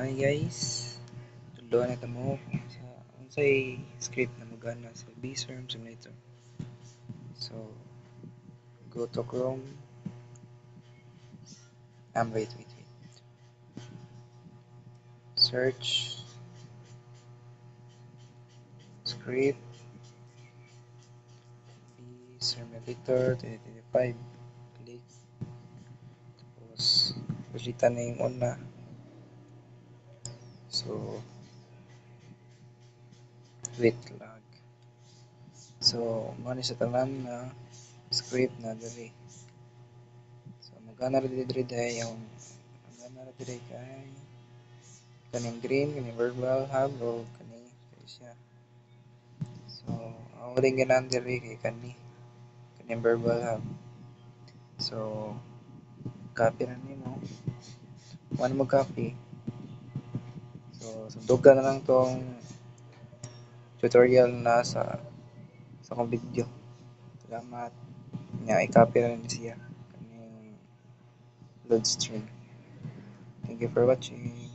Hi guys, tulo na mo sa unsay script na magana sa BSerm Simulator. So, go to Chrome. Um, wait, wait, wait. Search script BSermulator 2025. Click. Tapos, pilitan na yung una. So, wait lag. So, mani sa tanan na script na diri. So, magana ra diri diri dai yung magana ra diri kay kaning green, kaning verbal hub o kaning siya. So, ang ring ganan diri kay kani kaning verbal hub. So, copy na nimo. One mo copy. So, sundugan na lang tong tutorial na sa sa akong video. Salamat. Nga, i-copy na rin siya. Kaning load stream. Thank you for watching.